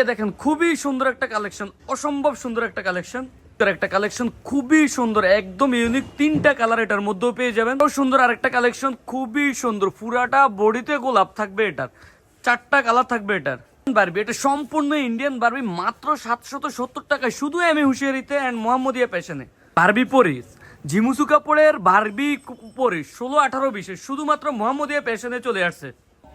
এ দেখেন, খুবই সুন্দর একটা কালেকশন অসম্ভব সুন্দর একটা কালেকশন একটা কালেকশন খুবই সুন্দর, একদম ইউনিক তিনটা কালার এটার মধ্যেও পেয়ে যাবেন। সুন্দর আরেকটা কালেকশন খুবই সুন্দর। পুরাটা বডিতে গোলাপ থাকবে এটার। চারটা কালার থাকবে এটার। বারবি এটা সম্পূর্ণ ইন্ডিয়ান বারবি মাত্র সাতশত সত্তর টাকায়। শুধু এম হুশিয়ারিতে অ্যান্ড মোহাম্মদিয়া প্যাশনে বারবি পরিস ঝিমুসু কাপড়ের বারবি পরিস, ষোলো আঠারো বিশে, শুধুমাত্র মোহাম্মদিয়া প্যাশনে চলে আসছে।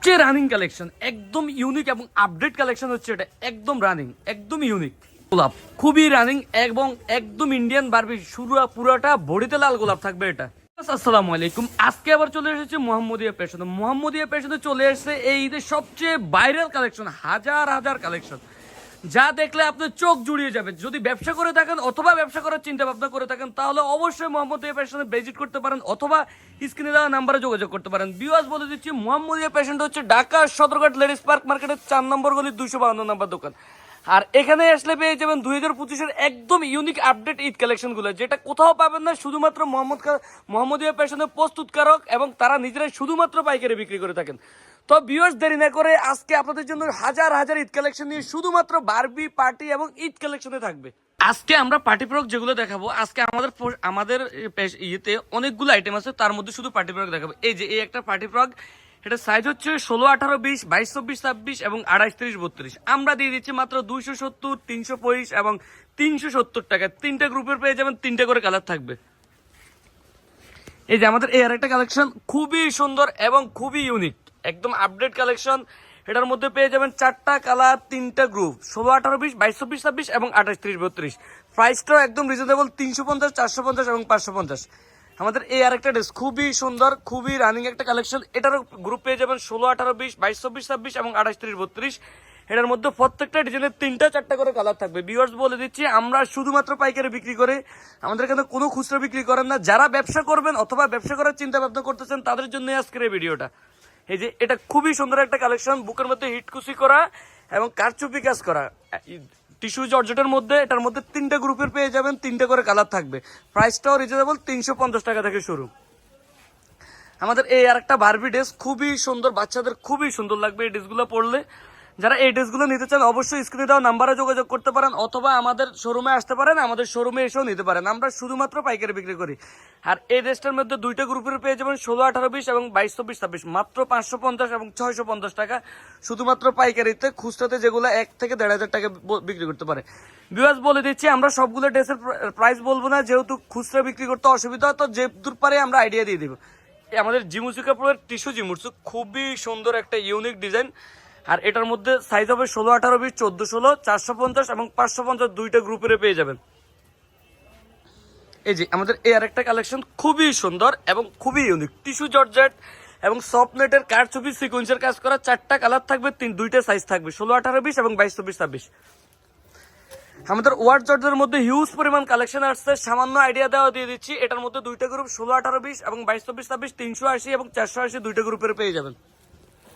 সবচেয়ে রানিং কালেকশন একদম ইউনিক এবং আপডেট কালেকশন হচ্ছে এটা, একদম রানিং একদম ইউনিক গোলাপ, খুবই রানিং এবং একদম ইন্ডিয়ান বারবি শুরু পুরাটা ভরিতে লাল গোলাপ থাকবে এটা। আসসালামু আলাইকুম, আজকে আবার চলে এসেছে মোহাম্মদিয়া পেশনে মোহাম্মদিয়া পেশনে চলে এসেছে এই ঈদের সবচেয়ে ভাইরাল কালেকশন হাজার হাজার কালেকশন যা দেখলে আপনার চোখ জুড়িয়ে যাবে। যদি ব্যবসা করে থাকেন অথবা ব্যবসা করার চিন্তা ভাবনা করে থাকেন, তাহলে অবশ্যই মোহাম্মদিয়া পেশনে ভিজিট করতে পারেন অথবা স্ক্রিনে দেওয়া নাম্বারে যোগাযোগ করতে পারেন। বিওয়াস বলে দিচ্ছি মোহাম্মদিয়া পেশেন্ট হচ্ছে ঢাকা সদরঘাট লেডিস পার্ক মার্কেটের চার নম্বর গলি দুইশো বাহান্ন নম্বর দোকান। আর এখানে আসলে পেয়ে যাবেন দুই হাজার পঁচিশের একদম ইউনিক আপডেট ঈদ কালেকশনগুলো যেটা কোথাও পাবেন না, শুধুমাত্র মোহাম্মদ মোহাম্মদিয়া পেশনের প্রস্তুতকারক এবং তারা নিজেরাই শুধুমাত্র পাইকারি বিক্রি করে থাকেন। তো ভিউয়ার্স দেরি না করে আজকে আপনাদের জন্য হাজার হাজার ঈদ কালেকশন নিয়ে শুধুমাত্র বারবি, পার্টি এবং ঈদ কালেকশনে থাকবে। আজকে আমরা পার্টি প্রোডাক্ট যেগুলো দেখাবো, আজকে আমাদের আমাদের ইয়েতে অনেকগুলো আইটেম আছে, তার মধ্যে শুধু পার্টি প্রোডাক্ট দেখাবো। এই যে, এই একটা পার্টি প্রোডাক্ট এটা সাইজ হচ্ছে ষোলো, আঠারো, বিশ, বাইশ, চব্বিশ, ছাব্বিশ এবং আড়াইশ, ত্রিশ, বত্রিশ। আমরা দিয়ে দিচ্ছি মাত্র দুইশো সত্তর, তিনশো পঁয়ত্রিশ এবং তিনশো সত্তর টাকা। তিনটা গ্রুপের পেয়ে যাবেন, তিনটা করে কালার থাকবে। এই যে, আমাদের এই আরেকটা কালেকশন খুবই সুন্দর এবং খুবই ইউনিক একদম আপডেট কালেকশন এটার মধ্যে পেয়ে যাবেন চারটা কালার তিনটা গ্রুপ ষোলো, আঠারো, বিশ, বাইশ, চব্বিশ, ছাব্বিশ এবং আঠাশ, ত্রিশ, বত্রিশ। প্রাইসটাও একদম রিজনেবল তিনশো পঞ্চাশ, চারশো পঞ্চাশ এবং পাঁচশো পঞ্চাশ। আমাদের এই আরেকটা ড্রেস খুবই সুন্দর, খুবই রানিং একটা কালেকশন এটারও গ্রুপ পেয়ে যাবেন ষোলো, আঠারো, বিশ, বাইশ, চব্বিশ, ছাব্বিশ এবং আঠাশ, ত্রিশ, বত্রিশ। এটার মধ্যে প্রত্যেকটা ডিজাইনের তিনটা, চারটা করে কালার থাকবে। ভিউয়ার্স বলে দিচ্ছি, আমরা শুধুমাত্র পাইকারি বিক্রি করে। আমাদের এখানে কোনো খুচরা বিক্রি করেন না। যারা ব্যবসা করবেন অথবা ব্যবসা করার চিন্তা ভাবনা করতেছেন তাদের জন্য আজকের এই ভিডিওটা এই যে, এটা খুবই সুন্দর একটা কালেকশন বুকের মধ্যে হিটকুচি করা এবং কারচুপি কাজ করা। টিস্যু জর্জেটের মধ্যে, এটার মধ্যে তিনটা গ্রুপের পেয়ে যাবেন, তিনটা করে কালার থাকবে। প্রাইসটাও রিজনেবল তিনশো পঞ্চাশ টাকা থেকে শুরু। আমাদের এই আর একটা বার্বি ড্রেস খুবই সুন্দর, বাচ্চাদের খুবই সুন্দর লাগবে এই ড্রেসগুলো পরলে। যারা এই ড্রেসগুলো নিতে চান, অবশ্যই স্ক্রিনে দেওয়া নাম্বারে যোগাযোগ করতে পারেন, অথবা আমাদের শোরুমে আসতে পারেন, আমাদের শোরুমে এসেও নিতে পারেন। আমরা শুধুমাত্র পাইকারি বিক্রি করি। আর এই ড্রেসটার মধ্যে দুইটা গ্রুপের পেয়ে যাবেন ষোলো, আঠারো, বিশ এবং বাইশ, চব্বিশ, ছাব্বিশ। মাত্র পাঁচশো পঞ্চাশ এবং ছয়শো পঞ্চাশ টাকা। শুধুমাত্র পাইকারিতে খুচরাতে যেগুলো এক থেকে দেড় হাজার টাকা বিক্রি করতে পারে। বিভাস বলে দিচ্ছি, আমরা সবগুলো ড্রেসের প্রাইস বলব না, যেহেতু খুচরা বিক্রি করতে অসুবিধা হয় তো যে দূর পারে আমরা আইডিয়া দিয়ে দিব। আমাদের জিমুসু কাপড়ের টিস্যু জিমুসু খুবই সুন্দর একটা ইউনিক ডিজাইন আর এটার মধ্যে সাইজ হবে ষোলো, আঠারো, বিশ, চোদ্দ, ষোলো, চারশো পঞ্চাশ এবং পাঁচশো পঞ্চাশ দুইটা গ্রুপের পেয়ে যাবেন। এই যে আমাদের এই আরেকটা কালেকশন খুবই সুন্দর এবং খুবই ইউনিক টিস্যু জর্জেট এবং সফট নেটের কার ছবি সিকোয়েন্সের কাজ করা চারটা কালার থাকবে, তিন, দুইটা সাইজ থাকবে, ষোলো, আঠারো, বিশ এবং বাইশ, চব্বিশ, ছাব্বিশ। আমাদের ওয়ার্ড জর্জের মধ্যে হিউজ পরিমাণ কালেকশন আসছে, সামান্য আইডিয়া দেওয়া দিয়ে দিচ্ছি। এটার মধ্যে দুইটা গ্রুপ ষোলো, আঠারো, বিশ এবং বাইশ, চব্বিশ, ছাব্বিশ, তিনশো আশি এবং চারশো আশি দুইটা গ্রুপের পেয়ে যাবেন।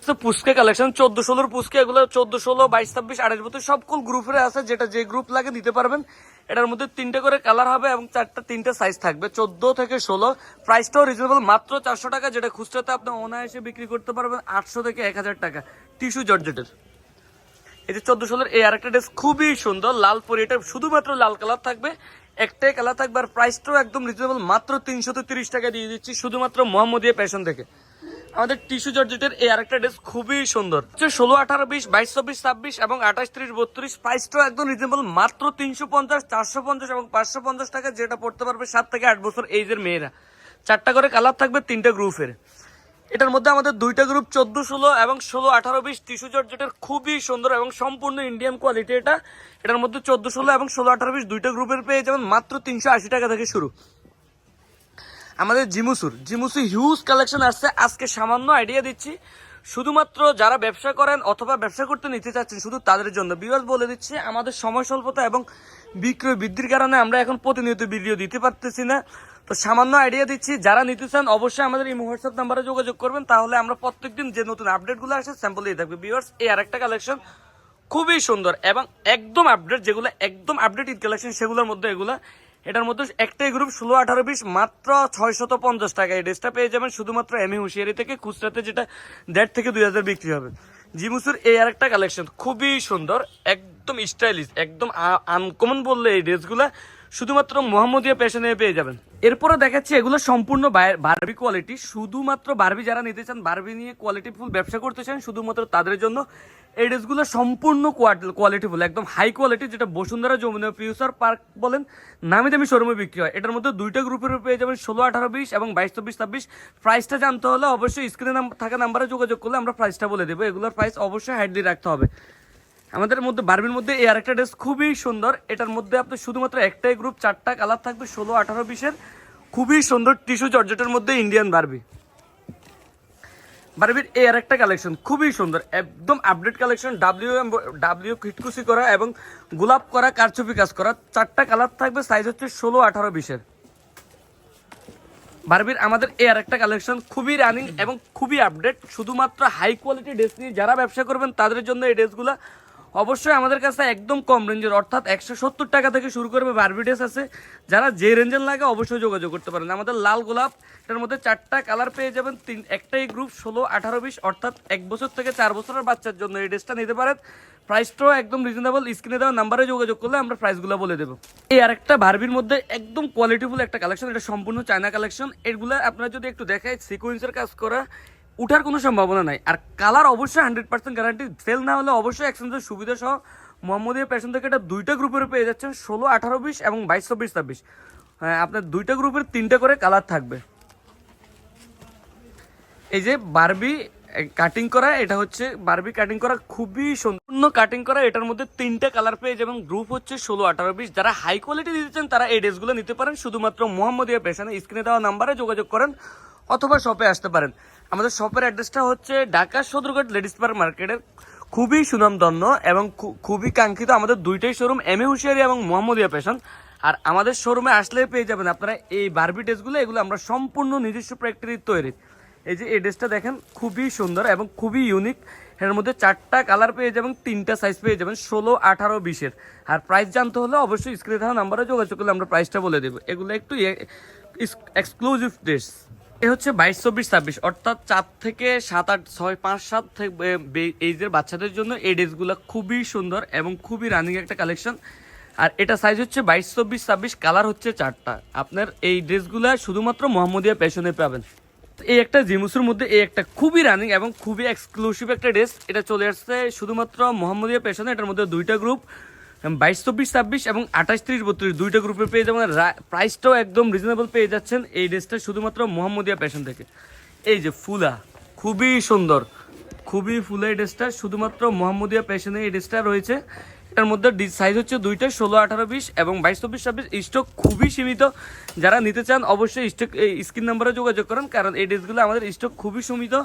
পুস্কে কালেকশন চোদ্দ ষোলোর পুস্কে এগুলো, চোদ্দ ষোলো, বাইশ, ছাব্বিশ, আঠাশ বছর সবগুলো গ্রুপের আছে, যেটা যে গ্রুপ লাগে দিতে পারবেন। এটার মধ্যে তিনটে করে কালার হবে এবং চারটা, তিনটে সাইজ থাকবে। চোদ্দ থেকে ষোলো প্রাইসটাও রিজনেবল মাত্র চারশো টাকা, যেটা খুচরাতে আপনি অনায়াসে বিক্রি করতে পারবেন আটশো থেকে এক হাজার টাকা টিস্যু জর্জেটের। এই যে চোদ্দ ষোলোর এই আরেকটা ড্রেস খুবই সুন্দর, লাল পরি, এটা শুধুমাত্র লাল কালার থাকবে। একটাই কালার থাকবে আর প্রাইসটাও একদম রিজনেবল মাত্র তিনশো তিরিশ টাকা দিয়ে দিচ্ছি, শুধুমাত্র মোহাম্মদিয়া প্যাশন থেকে। আমাদের টিস্যু জর্জেটের এই আরেকটা ড্রেস খুবই সুন্দর। ষোলো, আঠারো, বিশ, বাইশ, চব্বিশ, ছাব্বিশ এবং আঠাশ, ত্রিশ, বত্রিশ। প্রাইসটাও একদম রিজনেবল মাত্র তিনশো পঞ্চাশ, চারশো পঞ্চাশ এবং পাঁচশো পঞ্চাশ টাকা যেটা পড়তে পারবে সাত থেকে আট বছর এইজের মেয়েরা। চারটা করে কালার থাকবে তিনটা গ্রুপের এটার মধ্যে আমাদের দুইটা গ্রুপ চোদ্দ, ষোলো এবং ষোলো, আঠারো, বিশ টিস্যু জর্জেটের খুবই সুন্দর এবং সম্পূর্ণ ইন্ডিয়ান কোয়ালিটি এটা। এটার মধ্যে চোদ্দ, ষোলো এবং ষোলো, আঠারো, বিশ দুইটা গ্রুপের পেয়ে যাবেন মাত্র তিনশো আশি টাকা থেকে শুরু। আমাদের জিমুসুর। জিমুসু হিউজ কালেকশন আসছে আজকে সামান্য আইডিয়া দিচ্ছি। শুধুমাত্র যারা ব্যবসা করেন অথবা ব্যবসা করতে নিতে চাচ্ছেন, শুধু তাদের জন্য। বিবাস বলে দিচ্ছি, আমাদের সময় স্বল্পতা এবং বিক্রয় বৃদ্ধির কারণে আমরা এখন প্রতিনিয়ত ভিডিও দিতে পারতেছি না। তো সামান্য আইডিয়া দিচ্ছি। যারা নিতে চান, অবশ্যই আমাদের এই হোয়াটসঅ্যাপ নাম্বারে যোগাযোগ করবেন। তাহলে আমরা প্রত্যেকদিন যে নতুন আপডেটগুলো আসে স্যাম্পল দিয়ে থাকবে। বিভার্স এই আরেকটা কালেকশন খুবই সুন্দর এবং একদম আপডেট যেগুলো একদম আপডেট ঈদ কালেকশন সেগুলোর মধ্যে এগুলা এটার মধ্যে একটাই গ্রুপ ষোলো, আঠারো, বিশ, মাত্র ছয়শত পঞ্চাশ টাকা। এই ড্রেসটা পেয়ে যাবেন শুধুমাত্র এম হুঁশিয়ারি থেকে, খুচরাতে যেটা দেড় থেকে দুই হাজার বিক্রি হবে। জিমুসুর এই আরেকটা কালেকশন খুবই সুন্দর, একদম স্টাইলিশ একদম আনকমন বললে এই ড্রেসগুলা শুধুমাত্র মোহাম্মদিয়া পেশনে পেয়ে যাবেন। এরপরে দেখাচ্ছি এগুলো সম্পূর্ণ বারবি কোয়ালিটি শুধুমাত্র বারবি যারা নিতে চান, বারবি নিয়ে কোয়ালিটি ফুল ব্যবসা করতে চান, শুধুমাত্র তাদের জন্য এই ড্রেসগুলো সম্পূর্ণ কোয়ালিটি ফুল, একদম হাই কোয়ালিটি যেটা বসুন্ধরা যমুনা ফিউচার পার্ক বলেন, নামি দামি শোরুমে বিক্রি হয়। এটার মধ্যে দুইটা গ্রুপের পেয়ে যাবেন, ষোলো, আঠারো, বিশ এবং বাইশ, চব্বিশ, ছাব্বিশ। প্রাইসটা জানতে হলে অবশ্যই স্ক্রিনে থাকা নাম্বারে যোগাযোগ করলে আমরা প্রাইসটা বলে দেবো। এগুলোর প্রাইস অবশ্যই হাইডলি রাখতে হবে। আমাদের মধ্যে, বারবির মধ্যে এই আরেকটা ড্রেস খুবই সুন্দর। এটার মধ্যে আপনি শুধুমাত্র একটাই গ্রুপ চারটা কালার থাকবে, ষোলো, আঠারো, বিশের। খুবই সুন্দর টিস্যু জর্জেটের মধ্যে ইন্ডিয়ান বারবি। বারবির এই আরেকটা কালেকশন খুবই সুন্দর, একদম update collection W M W খিটকুসি করা এবং গোলাপ করা, কারচুপি কাজ করা। চারটা কালার থাকবে সাইজ হচ্ছে ষোলো, আঠারো, বিশের। বারবির আমাদের এই আরেকটা কালেকশন খুবই রানিং এবং খুবই আপডেট শুধুমাত্র হাই কোয়ালিটি ড্রেস নিয়ে যারা ব্যবসা করবেন, তাদের জন্য এই ড্রেসগুলো অবশ্যই আমাদের কাছে একদম কম রেঞ্জের, অর্থাৎ একশো সত্তর টাকা থেকে শুরু করবে বারবি ড্রেস আছে। যারা যে রেঞ্জের লাগে অবশ্যই যোগাযোগ করতে পারেন। আমাদের লাল গোলাপ, এটার মধ্যে চারটা কালার পেয়ে যাবেন, তিন একটাই গ্রুপ ষোলো, আঠারো, বিশ, অর্থাৎ এক বছর থেকে চার বছরের বাচ্চার জন্য এই ড্রেসটা নিতে পারেন। প্রাইসটাও একদম রিজনেবল স্ক্রিনে দেওয়া নাম্বারে যোগাযোগ করলে আমরা প্রাইসগুলো বলে দেবো। এই আরেকটা বারবির মধ্যে একদম কোয়ালিটিফুল একটা কালেকশন এটা সম্পূর্ণ চায়না কালেকশন এগুলো আপনারা যদি একটু দেখায় সিকোয়েন্সের কাজ করা উঠার কোনো সম্ভাবনা নাই। আর কালার অবশ্যই হান্ড্রেড পার্সেন্ট গ্যারান্টি সেল না হলে অবশ্যই এক্সচেঞ্জের সুবিধা সহ মোহাম্মদিয়া পেশন থেকে এটা দুইটা গ্রুপের পেয়ে যাচ্ছেন ষোলো, আঠারো, বিশ এবং বাইশ, চব্বিশ, ছাব্বিশ। হ্যাঁ আপনার দুইটা গ্রুপের তিনটা করে কালার থাকবে। এই যে বারবি কাটিং করা, এটা হচ্ছে বারবি কাটিং করা খুবই সম্পূর্ণ কাটিং করা। এটার মধ্যে তিনটা কালার পেয়ে যাবেন। গ্রুপ হচ্ছে ষোলো, আঠারো, বিশ। যারা হাই কোয়ালিটি দিতে চান, তারা এই ড্রেসগুলো নিতে পারেন। শুধুমাত্র মোহাম্মদিয়া পেশানে স্ক্রিনে দেওয়া নাম্বারে যোগাযোগ করেন। অথবা শপে আসতে পারেন। আমাদের শপের অ্যাড্রেসটা হচ্ছে ঢাকা সদরঘাট লেডিস পার্ক মার্কেটের খুবই সুনামধন্য এবং খুবই কাঙ্ক্ষিত আমাদের দুইটাই শোরুম এম এ হুশিয়ারি এবং মোহাম্মদিয়া পেশন আর আমাদের শোরুমে আসলে পেয়ে যাবেন আপনারা এই বারবি ড্রেসগুলো এগুলো আমরা সম্পূর্ণ নিজস্ব ফ্যাক্টরির তৈরি। এই যে এই ড্রেসটা দেখেন, খুবই সুন্দর এবং খুবই ইউনিক এর মধ্যে চারটা কালার পেয়ে যাবেন, তিনটা সাইজ পেয়ে যাবেন, ষোলো, আঠারো বিশের আর প্রাইস জানতে হলে অবশ্যই স্ক্রিনে থাকা নাম্বারে যোগাযোগ করলে আমরা প্রাইসটা বলে দেবো। এগুলো একটু এক্সক্লুসিভ ড্রেস এ হচ্ছে বাইশ, চব্বিশ, ছাব্বিশ। অর্থাৎ চার থেকে সাত, আট, ছয়, পাঁচ, সাত থেকে এইজের বাচ্চাদের জন্য এই ড্রেসগুলো খুবই সুন্দর এবং খুবই রানিং একটা কালেকশন আর এটা সাইজ হচ্ছে বাইশ, চব্বিশ, ছাব্বিশ কালার হচ্ছে চারটা। আপনার এই ড্রেসগুলো শুধুমাত্র মোহাম্মদিয়া পেশনে পাবেন। এই একটা জিমুসের মধ্যে এই একটা খুবই রানিং এবং খুবই এক্সক্লুসিভ একটা ড্রেস এটা চলে আসছে শুধুমাত্র মোহাম্মদিয়া পেশনে এটার মধ্যে দুইটা গ্রুপ বাইশ, চব্বিশ, ছাব্বিশ এবং আঠাশ, ত্রিশ, বত্রিশ দুইটা গ্রুপে পেয়ে যাবেন রা- প্রাইসটাও একদম রিজনেবল পেয়ে যাচ্ছেন এই ড্রেসটা শুধুমাত্র মোহাম্মদিয়া প্যাশন থেকে। এই যে ফুলা, খুবই সুন্দর, খুবই ফুলা এই ড্রেসটা, শুধুমাত্র মোহাম্মদিয়া প্যাশনে এই ড্রেসটা রয়েছে। এটার মধ্যে সাইজ হচ্ছে দুইটা, ষোলো, আঠারো, বিশ এবং বাইশ, চব্বিশ, ছাব্বিশ স্টক খুবই সীমিত। যারা নিতে চান অবশ্যই স্টক এই স্ক্রিন নাম্বারে যোগাযোগ করেন, কারণ এই ড্রেসগুলো আমাদের স্টক খুবই সীমিত।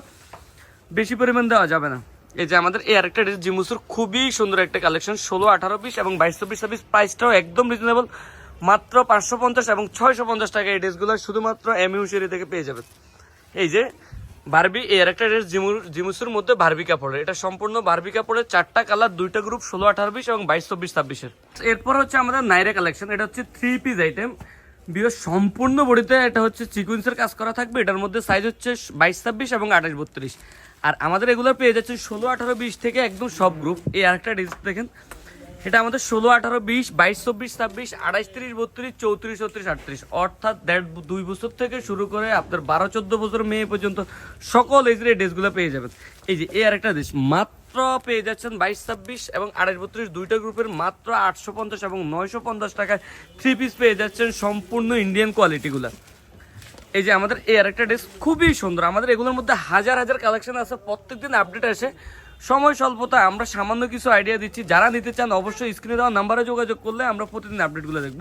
বেশি পরিমাণ দেওয়া যাবে না। এই যে আমাদের এই আরেকটা ড্রেস জিমুসুর খুবই সুন্দর একটা কালেকশন ষোলো, আঠারো বিশ এবং বাইশ, চব্বিশ, ছাব্বিশ প্রাইসটাও একদম রিজনেবল মাত্র পাঁচশো পঞ্চাশ এবং ছয়শো পঞ্চাশ টাকা এই ড্রেসগুলো শুধুমাত্র এমইউসেরি থেকে পেয়ে যাবেন। এই যে বারবি এই আরেকটা ড্রেস জিমুসুর মধ্যে বারবি কাপড়ের। এটা সম্পূর্ণ বারবি কাপড়ের চারটা কালার দুইটা গ্রুপ ষোলো, আঠারো বিশ এবং বাইশ, চব্বিশ, ছাব্বিশের। এরপর হচ্ছে আমাদের নাইরা কালেকশন এটা হচ্ছে থ্রি পিস আইটেম বিও সম্পূর্ণ বডিতে এটা হচ্ছে সিকুয়েন্সের কাজ করা থাকবে। এটার মধ্যে সাইজ হচ্ছে বাইশ, ছাব্বিশ এবং আঠাশ, বত্রিশ। আর আমাদের এগুলো পেয়ে যাচ্ছে ষোলো, আঠারো, বিশ থেকে একদম সব গ্রুপ এই আরেকটা ডিজাইন দেখেন। এটা আমাদের ষোলো, আঠারো, বিশ, বাইশ, চব্বিশ, ছাব্বিশ আঠাইশ তিরিশ, বত্রিশ, চৌত্রিশ চৌত্রিশ আটত্রিশ। অর্থাৎ দেড় দুই বছর থেকে শুরু করে আপনার বারো, চোদ্দ বছর মেয়ে পর্যন্ত সকল এজের এই ড্রেসগুলো পেয়ে যাবেন। এই যে, এই আরেকটা ড্রেস মাত্র পেয়ে যাচ্ছেন বাইশ, ছাব্বিশ এবং আঠাইশ বত্রিশ। দুইটা গ্রুপের মাত্র আটশো পঞ্চাশ এবং নয়শো পঞ্চাশ টাকায় থ্রি পিস পেয়ে যাচ্ছেন সম্পূর্ণ ইন্ডিয়ান কোয়ালিটিগুলো এই যে আমাদের এই আরেকটা ড্রেস খুবই সুন্দর। আমাদের এগুলোর মধ্যে হাজার হাজার কালেকশন আছে। প্রত্যেকদিন আপডেট আসে। সময় স্বল্পতা, আমরা সামান্য কিছু আইডিয়া দিচ্ছি। যারা নিতে চান অবশ্যই স্ক্রিনে দেওয়া নাম্বারে যোগাযোগ করলে আমরা প্রতিদিন আপডেটগুলো দেখব।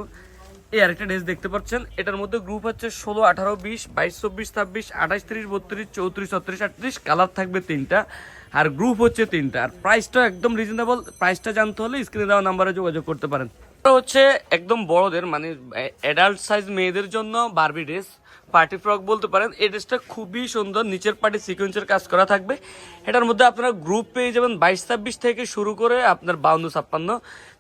এই আরেকটা ড্রেস দেখতে পাচ্ছেন। এটার মধ্যে গ্রুপ হচ্ছে ষোলো, আঠারো, বিশ, বাইশ, চব্বিশ, ছাব্বিশ, আঠাশ, তিরিশ, বত্রিশ, চৌত্রিশ, ছত্রিশ, আটত্রিশ। কালার থাকবে তিনটা। আর গ্রুপ হচ্ছে তিনটা। আর প্রাইসটা একদম রিজনেবল প্রাইসটা জানতে হলে স্ক্রিনে দেওয়া নাম্বারে যোগাযোগ করতে পারেন। হচ্ছে একদম বড়দের মানে অ্যাডাল্ট সাইজ মেয়েদের জন্য বারবি ড্রেস পার্টি ফ্রক বলতে পারেন। এই ড্রেসটা খুবই সুন্দর, নিচের পার্টি সিকোয়েন্সের কাজ করা থাকবে। এটার মধ্যে আপনারা গ্রুপ পেয়ে যাবেন বাইশ ছাব্বিশ থেকে শুরু করে আপনার বাউন্ন ছাপ্পান্ন।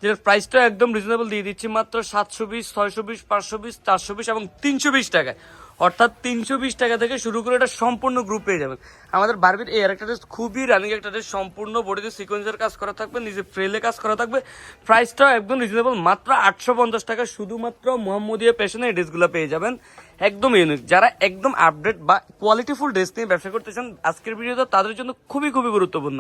যেটার প্রাইসটা একদম রিজনেবল দিয়ে দিচ্ছি মাত্র সাতশো বিশ, ছয়শো বিশ, পাঁচশো বিশ, চারশো বিশ এবং তিনশো বিশ টাকায়। অর্থাৎ তিনশো বিশ টাকা থেকে শুরু করে এটা সম্পূর্ণ গ্রুপ পেয়ে যাবেন। আমাদের বারবির এই একটা ড্রেস খুবই রানিং একটা ড্রেস সম্পূর্ণ বডিতে সিকোয়েন্সের কাজ করা থাকবে, নিজে ফ্রেলে কাজ করা থাকবে। প্রাইসটাও একদম রিজনেবল মাত্র আটশো পঞ্চাশ টাকা, শুধুমাত্র মোহাম্মদিয়া পেশনে এই ড্রেসগুলো পেয়ে যাবেন। একদম ইউনিক যারা একদম আপডেট বা কোয়ালিটিফুল ড্রেস নিয়ে ব্যবসা করতেছেন আজকের ভিডিওটা তাদের জন্য খুবই খুবই গুরুত্বপূর্ণ।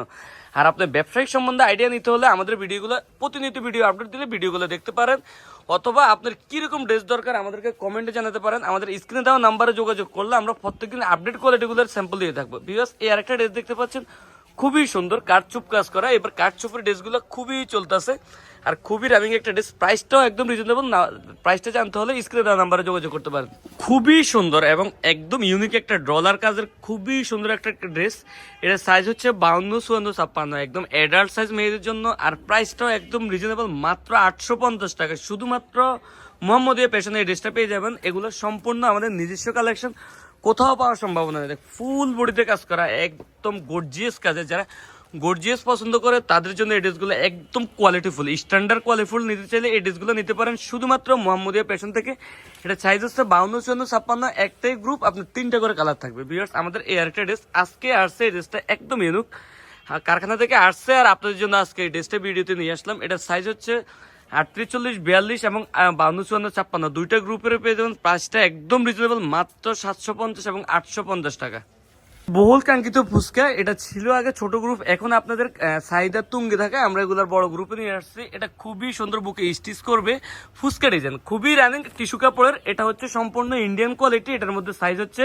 আর আপনার ব্যবসায়িক সম্বন্ধে আইডিয়া নিতে হলে আমাদের ভিডিওগুলো প্রতিনিয়ত ভিডিও আপডেট দিলে ভিডিওগুলো দেখতে পারেন। অথবা আপনার কীরকম ড্রেস দরকার আমাদেরকে কমেন্টে জানাতে পারেন। আমাদের স্ক্রিনে দেওয়া নাম্বারে যোগাযোগ করলে আমরা প্রত্যেকদিন আপডেট কোয়ালিটিগুলোর স্যাম্পল দিয়ে থাকব। বিকজ এই আরেকটা ড্রেস দেখতে পাচ্ছেন, খুবই সুন্দর কাঠচুপ কাজ করা। এবার কাঠচুপের ড্রেসগুলো খুবই চলতেছে। আর খুবই রানিং একটা ড্রেস প্রাইসটাও একদম রিজনেবল না প্রাইসটা জানতে হলে স্ক্রিনে দেওয়া নাম্বারে যোগাযোগ করতে পারেন। খুবই সুন্দর এবং একদম ইউনিক একটা ডলার কাজের খুবই সুন্দর একটা ড্রেস এটার সাইজ হচ্ছে বাউন্ন, চুয়ান্ন, ছাপ্পান্ন, একদম অ্যাডাল্ট সাইজ মেয়েদের জন্য। আর প্রাইসটাও একদম রিজনেবল মাত্র আটশো পঞ্চাশ টাকা। শুধুমাত্র মোহাম্মদিয়া পেশনে এই ড্রেসটা পেয়ে যাবেন। এগুলো সম্পূর্ণ আমাদের নিজস্ব কালেকশন কোথাও পাওয়ার সম্ভাবনা নেই। ফুল বডিতে কাজ করা, একদম গর্জিয়াস কাজে যারা গর্জিয়াস পছন্দ করে, তাদের জন্য এই ড্রেসগুলো একদম কোয়ালিটিফুল স্ট্যান্ডার্ড কোয়ালিটিফুল নিতে চাইলে এই ড্রেসগুলো নিতে পারেন শুধুমাত্র মোহাম্মদিয়া পেশন থেকে। এটা সাইজ হচ্ছে বাউন্ন, চুয়ান্ন, ছাপ্পান্ন, একটাই গ্রুপ আপনার তিনটা করে কালার থাকবে। বিয়ার্স আমাদের এই আরেকটা ড্রেস আজকে আসছে এই ড্রেসটা একদম ইউনুক কারখানা থেকে আসছে আর আপনাদের জন্য আজকে এই ড্রেসটা ভিডিওতে নিয়ে আসলাম। এটার সাইজ হচ্ছে আটত্রিশ, চল্লিশ, বিয়াল্লিশ এবং বাউন্ন, চুয়ান্ন, ছাপ্পান্ন। দুইটা গ্রুপের পেয়ে যাবেন। প্রাইসটা একদম রিজনেবল মাত্র সাতশো পঞ্চাশ এবং আটশো পঞ্চাশ টাকা। বহুল কাঙ্ক্ষিত ফুচকা, এটা ছিল আগে ছোট গ্রুপ এখন আপনাদের চাহিদা তুঙ্গে থাকে, আমরা এগুলার বড় গ্রুপে নিয়ে আসছি। এটা খুবই সুন্দর বুকে স্টিচ করবে ফুচকা ডিজাইন খুবই রানিং টিস্যু কাপড়ের, এটা হচ্ছে সম্পূর্ণ ইন্ডিয়ান কোয়ালিটি এটার মধ্যে সাইজ হচ্ছে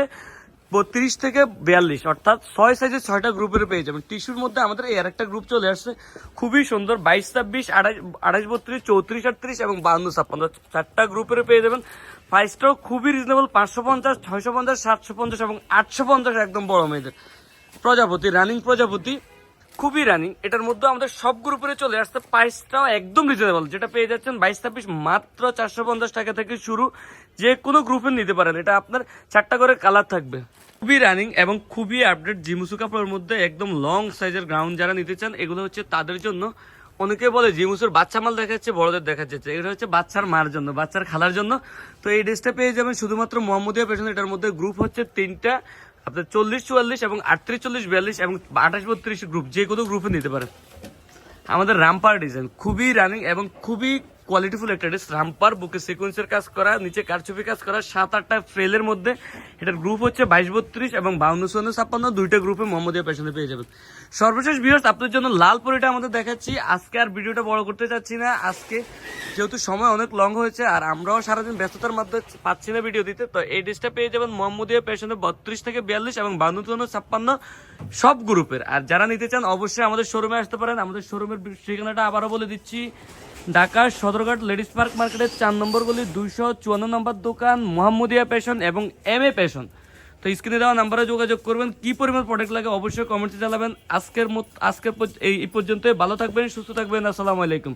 বত্রিশ থেকে বিয়াল্লিশ, অর্থাৎ ছয় সাইজের ছয়টা গ্রুপের পেয়ে যাবেন। টিস্যুর মধ্যে আমাদের এই আরেকটা গ্রুপ চলে আসছে, খুবই সুন্দর, বাইশ ছাব্বিশ আঠাশ আড়াইশ বত্রিশ, চৌত্রিশ আটত্রিশ এবং বাহান্ন ছাপ্পান্ন, চারটা গ্রুপের পেয়ে যাবেন। প্রাইসটাও খুবই রিজনেবল পাঁচশো পঞ্চাশ, ছয়শো পঞ্চাশ, সাতশো পঞ্চাশ এবং আটশো পঞ্চাশ একদম বড় মেয়েদের। প্রজাপতি রানিং প্রজাপতি, খুবই রানিং এটার মধ্যে আমাদের সব গ্রুপে চলে আসছে। প্রাইসটাও একদম রিজনেবল যেটা পেয়ে যাচ্ছেন বাইশ, ছাব্বিশ, মাত্র চারশো পঞ্চাশ টাকা থেকে শুরু। যে কোনো গ্রুপে নিতে পারেন। এটা আপনার চারটা করে কালার থাকবে। খুবই রানিং এবং খুবই আপডেট জিমুসু কাপড়ের মধ্যে একদম লং সাইজের গ্রাউন্ড যারা নিতে চান, এগুলো হচ্ছে তাদের জন্য অনেকে বলে জিমুসের বাচ্চা মাল দেখা যাচ্ছে বড়দের দেখা যাচ্ছে এটা হচ্ছে বাচ্চার মার জন্য, বাচ্চার খালার জন্য। তো এই ড্রেসটা পেয়ে যাবেন শুধুমাত্র মোহাম্মদিয়া পেছনে। এটার মধ্যে গ্রুপ হচ্ছে তিনটা, আপনার চল্লিশ, চুয়াল্লিশ এবং আটত্রিশ, চল্লিশ, বিয়াল্লিশ এবং আঠাশ, বত্রিশ গ্রুপ যে কোনো গ্রুপে নিতে পারেন। আমাদের রামপার ডিজাইন খুবই রানিং এবং খুবই কোয়ালিটিফুল একটা ড্রেস রামপার বুকে সিকোয়েন্সের কাজ করা, নিচে কারচুপি কাজ করা, সাত আটটা ফ্রেলের মধ্যে। এটার গ্রুপ হচ্ছে বাইশ বত্রিশ এবং বাউন্ন চুয়ান্ন ছাপ্পান্ন। দুইটা গ্রুপে মোহাম্মদিয়া পেছনে পেয়ে যাবেন। সর্বশেষ ভিউয়ার্স আপনাদের জন্য লাল পরিটা আমাদের দেখাচ্ছি। আজকে আর ভিডিওটা বড় করতে চাচ্ছি না। আজকে যেহেতু সময় অনেক লং হয়েছে আর আমরাও সারাদিন ব্যস্ততার মধ্যে পাচ্ছি না ভিডিও দিতে, তো এই ড্রেসটা পেয়ে যাবেন মোহাম্মদিয়া পেছনে বত্রিশ থেকে বিয়াল্লিশ এবং বাউন্ন চুয়ান্ন ছাপ্পান্ন সব গ্রুপের আর যারা নিতে চান, অবশ্যই আমাদের শোরুমে আসতে পারেন। আমাদের শোরুমের ঠিকানাটা আবারও বলে দিচ্ছি। ঢাকার সদরঘাট লেডিস পার্ক মার্কেটের চার নম্বর গলি দুইশো চুয়ান্ন নম্বর দোকান, মোহাম্মদিয়া প্যাশন এবং এম এ প্যাশন তো স্ক্রিনে দেওয়া নাম্বারে যোগাযোগ করবেন, কি পরিমাণ প্রোডাক্ট লাগে অবশ্যই কমেন্টে জানাবেন। আজকের মত আজকের এই পর্যন্ত ভালো থাকবেন, সুস্থ থাকবেন। আসসালামু আলাইকুম।